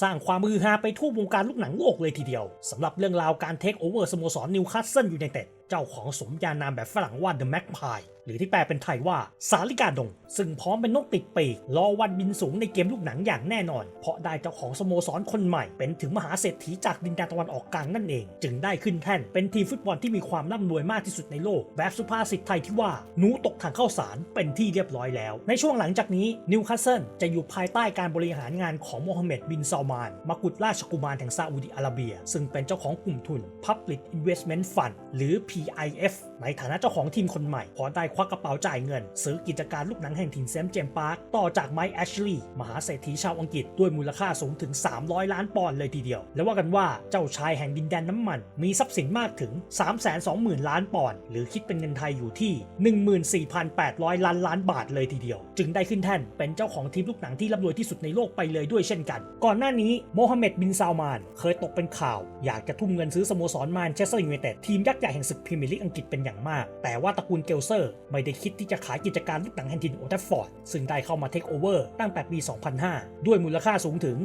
สร้างความมือฮาไปทั่ววงการลูกหนังโลกเลยทีเดียวสำหรับเรื่องราวการเทคโอเวอร์สโมสรนิวคาสเซิลยูไนเต็ด เจ้าของสมญานามแบบฝรั่งว่า The Magpie หรือที่แปลเป็นไทยว่าสาลิกาดง ซึ่งพร้อมเป็นนกติดปีกรอวันบินสูงในเกมลูกหนังอย่างแน่นอน เพราะได้เจ้าของสโมสรคนใหม่ เป็นถึงมหาเศรษฐีจากดินแดนตะวันออกกลางนั่นเอง จึงได้ขึ้นแท่นเป็นทีมฟุตบอลที่มีความร่ำรวยมากที่สุดในโลก แบบสุภาษิตไทยที่ว่าหนูตกถังเข้าสารเป็นที่เรียบร้อยแล้ว ในช่วงหลังจากนี้นิวคาสเซิลจะอยู่ภายใต้การบริหารงานของโมฮัมเหม็ดบินซาลมานมกุฎราชกุมารแห่งซาอุดิอาระเบีย ซึ่งเป็นเจ้าของกลุ่มทุน Public Investment Fund หรือ PIF ในฐานะเจ้าของทีมคนใหม่พอได้ควักกระเป๋าจ่ายเงิน ซื้อกิจการลูกหนังแห่งถิ่นเซมเจมพาร์คต่อจากไมค์แอชลีย์มหาเศรษฐีชาวอังกฤษด้วยมูลค่าสูงถึง 300 ล้านปอนด์เลยทีเดียว และว่ากันว่าเจ้าชายแห่งดินแดนน้ำมัน มีทรัพย์สินมากถึง 320,000 ล้านปอนด์หรือคิดเป็นเงินไทยอยู่ที่ 14,800 ล้านล้านบาทเลยทีเดียว จึงได้ขึ้นแท่นเป็นเจ้าของทีมลูกหนังที่ร่ำรวยที่สุดในโลกไปเลยด้วยเช่นกัน ก่อนหน้านี้โมฮัมเหม็ดบินซาลมาน เคยตกเป็นข่าว อยากจะทุ่มเงินซื้อสโมสรแมนเชสเตอร์ยูไนเต็ดทีมยักษ์ใหญ่แห่งศึกพรีเมียร์ลีกอังกฤษเป็นอย่างมาก แต่ว่าตระกูลเกลเซอร์ ไม่ได้คิดที่จะขายกิจการลูกหนังแห่งถิ่นโอทัฟฟอร์ด ซึ่งได้เข้ามาเทคโอเวอร์ตั้งแต่ปี 2005 ด้วยมูลค่าสูงถึง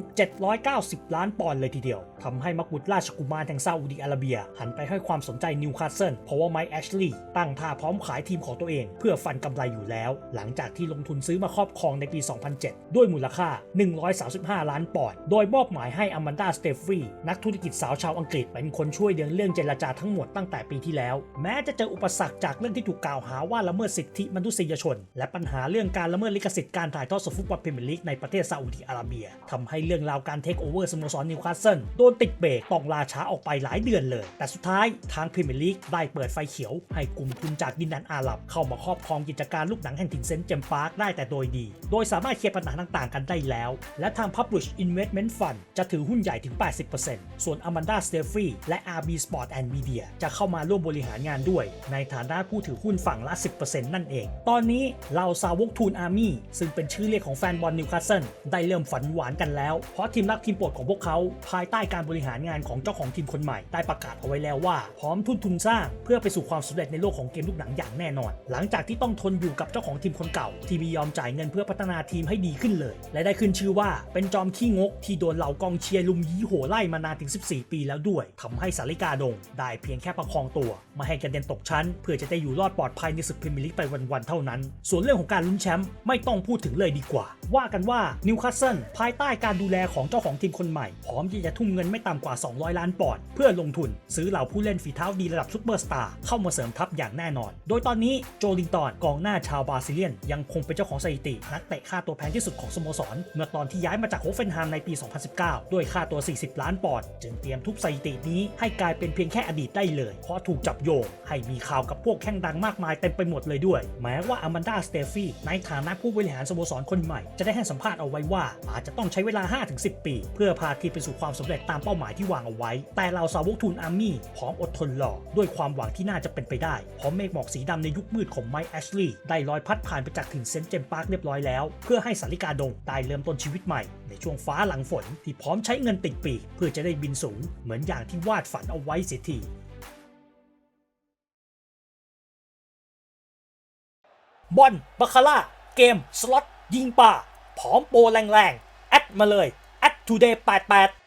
790 ล้านปอนด์เลยทีเดียวทำให้มักบุตรราชกุมารแห่งซาอุดิอาระเบีย หันไปให้ความสนใจนิวคาสเซิลเพราะว่าไมค์แอชลีย์ตั้งท่าพร้อมขายทีมของตัวเอง เพื่อฟันกำไรอยู่แล้ว หลังจากที่ลงทุนซื้อมาครอบครองในปี 2007 ด้วยมูลค่า 135 ล้านปอนด์โดยมอบหมายให้อแมนดาสเตฟรีนักธุรกิจสาวชาวอังกฤษเป็นคนช่วยเดินเรื่องเจรจาทั้งหมดตั้งแต่ปีที่แล้วแม้จะเจออุปสรรคจากเรื่องที่ถูกกล่าวหาว่าละเมิดสิทธิมนุษยชน และปัญหาเรื่องการละเมิดลิขสิทธิ์การถ่ายทอดสดฟุตบอลพรีเมียร์ลีกในประเทศซาอุดิอาระเบียทำให้เรื่องราวการเทคโอเวอร์สโมสรนิวคาสเซิลโดนติดเบรกต้องลาช้าออกไปหลายเดือนเลย แต่สุดท้ายทางพรีเมียร์ลีกได้เปิดไฟเขียว ให้กลุ่มทุนจากดินแดนอาหรับ เข้ามาครอบครองกิจการลูกหนังแห่งถิ่นเซนต์เจมส์พาร์คได้แต่โดยดี โดยสามารถเคลียร์ปัญหาต่างๆ กันได้แล้ว และทาง Publish Investment Fund จะถือหุ้นใหญ่ถึง 80%ส่วน Amanda s t e f f y และ RB Sport and Media จะเข้ามาร่วมบริหารงานด้วย ในฐานะผู้ถือหุ้นฝั่งละ 10%นั่นเอง ตอนนี้เหล่าสาวกทูนอาร์มี่ซึ่งเป็นชื่อเรียกของแฟนบอลนิวคาสเซิลได้เริ่มฝันหวานกันแล้ว เพราะทีมรักทีมโปรดของพวกเขา ภายใต้การบริหารงานของเจ้าของทีมคนใหม่ ได้ประกาศเอาไว้แล้วว่า พร้อมทุนทุนสร้าง เพื่อไปสู่ความสำเร็จในโลกของเกมลูกหนังอย่างแน่นอน หลังจากที่ต้องทนอยู่กับเจ้าของทีมคนเก่า ที่ไมียอมจ่ายเงินเพื่อพัฒนาทีมให้ดีขึ้นเลย และได้ขึ้นชื่อว่าเป็นจอมขี้งก ที่โดนเหล่ากองเชียร์ลุมยี้โหไล่มานานถึง 14 ปีแล้วด้วยทำให้สาริกาดง ได้เพียงแค่ประคองตัวไมาให้กรเดนตกชั้น เพื่อจะได้อยู่รอดปลอดภัยในศึกพรีเมียร์ลีกไปวัน ๆ เท่านั้น ส่วนเรื่องของการลุ้นแชมป์ไม่ต้องพูดถึงเลยดีกว่า ว่ากันว่านิวคาสเซิลภายใต้การดูแลของเจ้าของทีมคนใหม่ พร้อมที่จะทุ่มเงินไม่ต่ำกว่า 200 ล้านปอนด์เพื่อลงทุน ซื้อเหล่าผู้เล่นฝีเท้าดีระดับซุปเปอร์สตาร์เข้ามาเสริมทัพอย่างแน่นอน โดยตอนนี้โจลิงตันกองหน้าชาวบราซิเลียน ยังคงเป็นเจ้าของสถิตินักเตะค่าตัวแพงที่สุดของสโมสรเมื่อตอนที่ย้ายมาจากโฮเฟนไฮมในปี 2019 ด้วยค่าตัว 40 ล้านปอนด์จึงเตรียมทุบสถิตินี้ให้กลายเป็นเพียงแค่อดีตได้เลยเพราะถูกจับโยงให้มีข่าวกับพวกแข้งดังมากมายเต็มไปหมดเลยด้วย แม้ว่าอแมนดาสเตฟี่ในฐานะผู้บริหารสโมสรคนใหม่ จะได้ให้สัมภาษณ์เอาไว้ว่า อาจจะต้องใช้เวลา 5-10 ปี เพื่อพาทีมไปสู่ความสำเร็จตามเป้าหมายที่วางเอาไว้ แต่เราสาวกทุนอาร์มี่พร้อมอดทนรอด้วยความหวังที่น่าจะเป็นไปได้เพราะเมฆหมอกสีดำในยุคมืดของไมค์แอชลีย์ได้ลอยพัดผ่านไปจากถิ่นเซนต์เจมส์พาร์คเรียบร้อยแล้ว เพื่อให้สาริกาดงได้เริ่มต้นชีวิตใหม่ในช่วงฟ้าหลังฝนที่พร้อมใช้เงินติดปีกเพื่อจะได้บินสูง เหมือนอย่างที่วาดฝันเอาไว้เสียที บอลบาคาร่า เกม สล็อต ยิงป่าพร้อมโปรแรงๆ แอดมาเลย แอด today 88